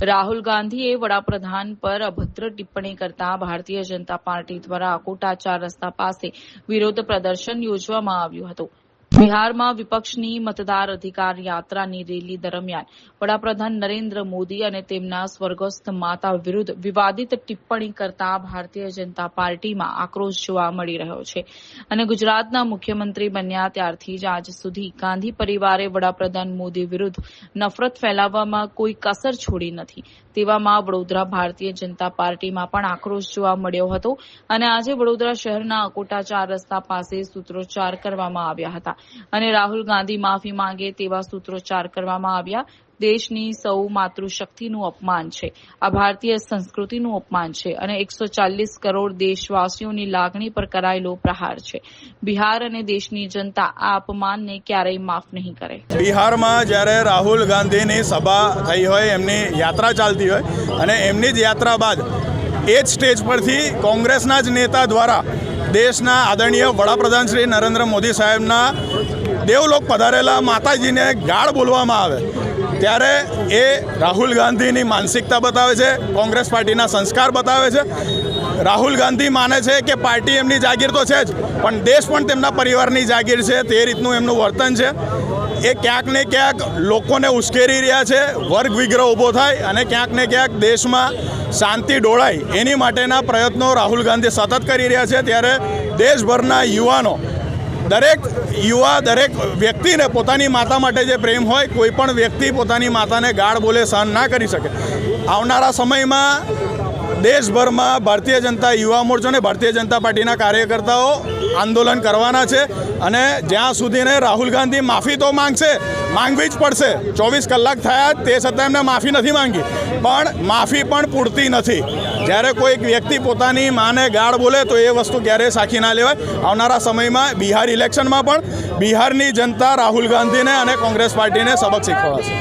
રાહુલ ગાંધીએ વડાપ્રધાન પર અભદ્ર ટિપ્પણી કરતા ભારતીય જનતા પાર્ટી દ્વારા કોટા ચાર રસ્તા પાસે વિરોધ પ્રદર્શન યોજવામાં આવ્યું હતું. બિહારમાં વિપક્ષની મતદાર અધિકાર યાત્રાની રેલી દરમિયાન વડાપ્રધાન નરેન્દ્ર મોદી અને તેમના સ્વર્ગસ્થ માતા વિરુદ્ધ વિવાદિત ટિપ્પણી કરતા ભારતીય જનતા પાર્ટીમાં આક્રોશ જોવા મળી રહ્યો છે. અને ગુજરાતના મુખ્યમંત્રી બન્યા ત્યારથી જ આજ સુધી ગાંધી પરિવારે વડાપ્રધાન મોદી વિરુદ્ધ નફરત ફેલાવવામાં કોઈ કસર છોડી નથી. તેવામાં વડોદરા ભારતીય જનતા પાર્ટીમાં પણ આક્રોશ જોવા મળ્યો હતો અને આજે વડોદરા શહેરના અકોટા ચાર રસ્તા પાસે સૂત્રોચ્ચાર કરવામાં આવ્યા હતા. અને રાહુલ ગાંધી માફી માંગે તેવા સૂત્રોચ્ચાર કરવામાં આવ્યા. દેશની સૌ માતૃશક્તિનું અપમાન છે. આ ભારતીય સંસ્કૃતિનું અપમાન છે અને એકસો ચાલીસ કરોડ દેશવાસીઓની લાગણી પર કરાયેલો પ્રહાર છે. બિહાર અને દેશની જનતા આ અપમાનને ક્યારેય માફ નહીં કરે. બિહારમાં જ્યારે રાહુલ ગાંધીની સભા થઈ હોય, એમની યાત્રા ચાલતી હોય અને એમની જ યાત્રા બાદ એ જ સ્ટેજ પરથી કોંગ્રેસના જ નેતા દ્વારા દેશના આદરણીય વડાપ્રધાન શ્રી નરેન્દ્ર મોદી સાહેબના દેવલોક પધારેલા માતાજીને ગાળ બોલવામાં આવે. ત્યારે એ રાહુલ ગાંધીની માનસિકતા બતાવે છે, કોંગ્રેસ પાર્ટીના સંસ્કાર બતાવે છે. રાહુલ ગાંધી માને છે કે પાર્ટી એમની જાગીર તો છે જ, પણ દેશ પણ તેમના પરિવારની જાગીર છે, તે રીતનું એમનું વર્તન છે. એ ક્યાંક ને ક્યાંક લોકોને ઉશ્કેરી રહ્યા છે, વર્ગ વિગ્રહ ઊભો થાય અને ક્યાંક ને ક્યાંક દેશમાં શાંતિ ડોળાય. એની માટેના પ્રયત્નો રાહુલ ગાંધી સતત કરી રહ્યા છે. ત્યારે દેશભરના યુવાનો દરેક યુવા, દરેક વ્યક્તિને પોતાની માતા માટે જે પ્રેમ હોય, કોઈ પણ વ્યક્તિ પોતાની માતાને ગાળ બોલે સહન ના કરી શકે. આવનારા સમયમાં દેશભરમાં ભારતીય જનતા યુવા મોરચો અને ભારતીય જનતા પાર્ટીના કાર્યકર્તાઓ આંદોલન કરવાના છે. અને જ્યાં સુધીને રાહુલ ગાંધી માફી તો માંગશે, માંગવી જ પડશે. ચોવીસ કલાક થયા, તે છતાં એમને માફી નથી માંગી. પણ માફી પણ પૂરતી નથી. જ્યારે કોઈક વ્યક્તિ પોતાની માને ગાળ બોલે, તો એ વસ્તુ ક્યારેય સાખી ના લેવાય. આવનારા સમયમાં બિહાર ઇલેક્શનમાં પણ બિહારની જનતા રાહુલ ગાંધીને અને કોંગ્રેસ પાર્ટીને સબક શીખવાડશે.